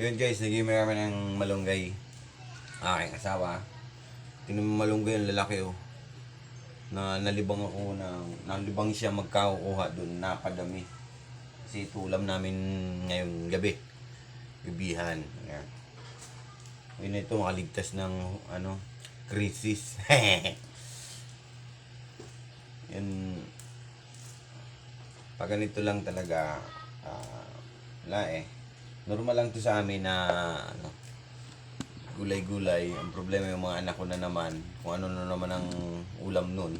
Yun guys, naging kami ng malunggay. Aking asawa. Tinan mo malunggay yung lalaki oh. Na nalibang ako na nalibang siya magkakuha doon, napadami. Kasi ito ulam namin ngayong gabi. Gabihan. Ayan. Yun ito, makaligtas ng ano, krisis. Yun, pag ganito lang talaga, ah, wala eh. Normal lang to sa amin na ano, gulay-gulay. Ang problema yung mga anak ko na naman, kung ano na naman ang ulam nun.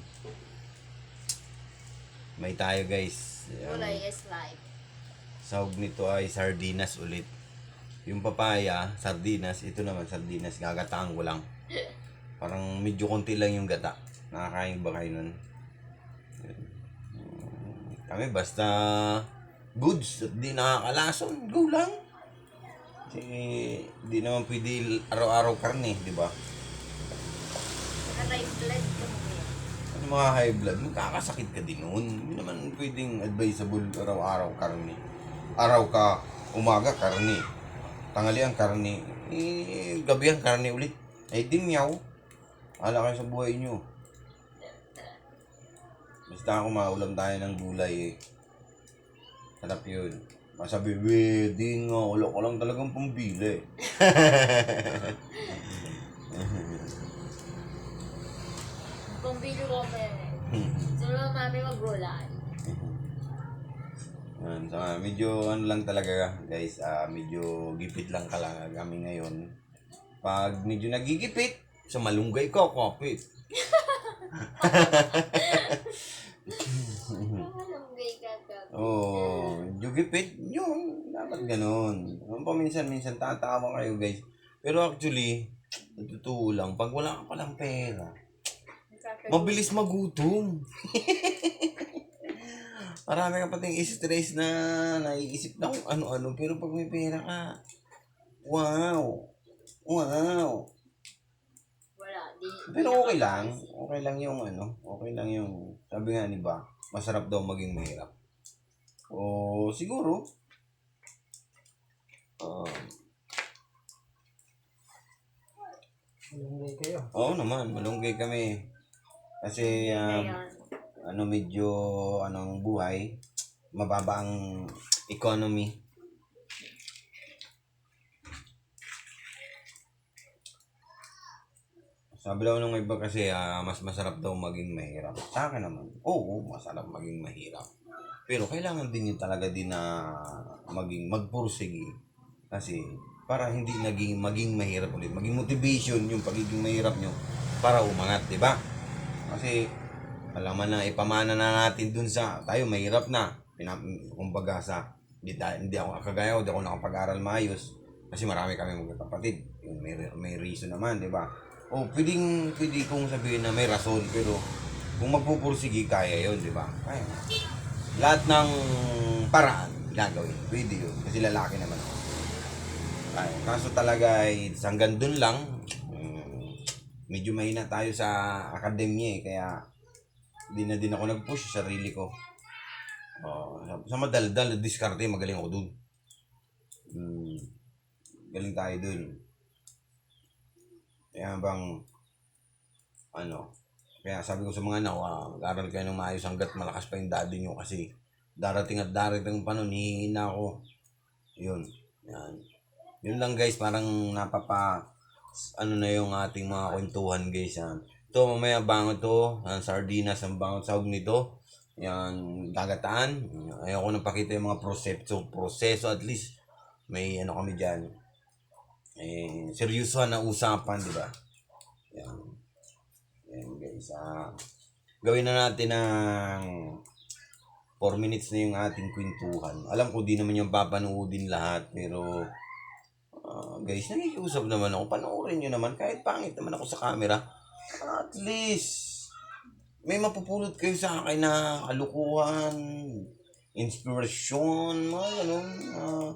May tayo guys. Gulay is life. sahog nito ay sardinas ulit. Yung papaya, sardinas. Ito naman sardinas, gagataan ko lang. Parang medyo konti lang yung gata. Nakakain ba kayo nun? Kami basta goods at di nakakalason, go lang. Kasi di naman pwede araw-araw karne, di ba? Saka blood ko mo Ano mga high blood, magkakasakit ka din noon. Hindi naman pwedeng advisable araw-araw karne. Araw ka, umaga karne. Tanghalian karne. Eh, gabi ang karne ulit. Eh, di miyaw. Ala kayo sa buhay nyo. Basta ako maulam tayo ng gulay eh. Sarap yun. Masabi, we, di nga, wala ko lang talagang pambili. Kung video ko meron. Sunod mami maggulay. Yan, so, ah, medyo ano lang talaga guys, ah medyo gipit lang kala kami ngayon. Pag medyo nagigipit, sa malunggay ko, kopit. Malunggay ka ka. Oo, oh, medyo gipit, dapat ganun. Ano pa minsan-minsan tatawa kayo guys. Pero actually, totoo lang, pag wala ka palang pera, mabilis magutom. Marami ka pating stress na naiisip na kung ano-ano. Pero pag may pera ka, wow! Wow! Wala. Di, Pero okay lang. Okay lang yung ano. Okay lang yung, sabi nga ni ba, masarap daw maging mahirap. O siguro, um, Malunggay kayo. oo naman, malunggay kami. Kasi, um, ano medyo anong buhay mababa ang economy sabi daw nung iba kasi ah, mas masarap daw maging mahirap sa akin naman oo masarap maging mahirap pero kailangan din yun talaga din na maging magpursige kasi para hindi naging maging mahirap ulit maging motivation yung pagiging mahirap nyo para umangat di ba? Kasi alaman na ipamana na natin dun sa tayo mahirap na. Pinap, kumbaga sa hindi, tayo- hindi ako kagaya ko, hindi ako nakapag-aral maayos. Kasi marami kami magkakapatid yung may, may reason naman di ba? O pwedeng pwede kong sabihin na may rason pero kung magpupursige kaya yon di ba? Kaya lahat ng paraan gagawin pwede yun. Kasi lalaki naman ako kaya kaso talaga ay hanggang dun lang mm, medyo mahina tayo sa akademya eh kaya hindi na din ako nag-push sa sarili ko. Oh, sa, madaldal, diskarte, magaling ako dun. Hmm, galing tayo dun. Kaya bang, ano, kaya sabi ko sa mga anak, ah, mag-aral kayo ng maayos hanggat malakas pa yung daddy nyo kasi darating at darating pa nun, hihina ako. Yun. Yan. Yun lang guys, parang napapa, ano na yung ating mga kwentuhan guys. Yan. Ito mamaya bango to, ang sardinas ang bango sahog nito. Yan, gagataan. Ayoko nang pakita yung mga proseso, proseso at least may ano kami diyan. Eh, seryoso na usapan, di ba? Yan. Yan guys, ah. Gawin na natin ng 4 minutes na yung ating kwentuhan. Alam ko di naman yung papanoodin lahat, pero ah, guys, nakikiusap naman ako. Panoorin nyo naman, kahit pangit naman ako sa camera. At least, may mapupulot kayo sa akin na kalukuhan, inspirasyon, mga ganun. Uh,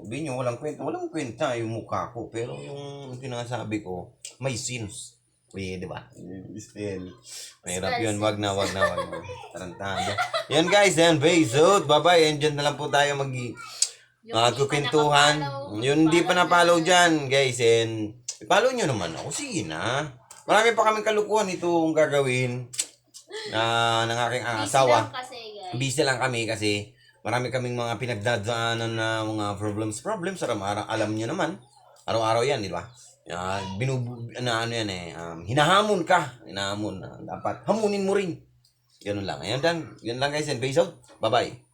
sabihin nyo, walang kwenta. Walang kwenta yung mukha ko. Pero yung sinasabi ko, may sins. Pwede ba? Still. Mahirap yun. Wag na, wag na, wag na. Tarantado. Yan guys, yan. Out. Bye-bye. And dyan na lang po tayo mag Yung mga di pa na-follow na. dyan, guys. And, follow nyo naman ako. Sige na. Marami pa kaming kalukuhan itong gagawin na ng aking Busy asawa. lang kasi, guys. Busy lang kami kasi marami kaming mga pinagdadaanan na mga problems. Problems, aram, alam nyo naman. Araw-araw yan, di ba? Uh, binubu, na, ano yan eh, um, hinahamon ka. Hinahamon. na dapat hamunin mo rin. Ganun lang. Ayun, dan. Yun lang guys and peace out. Bye-bye.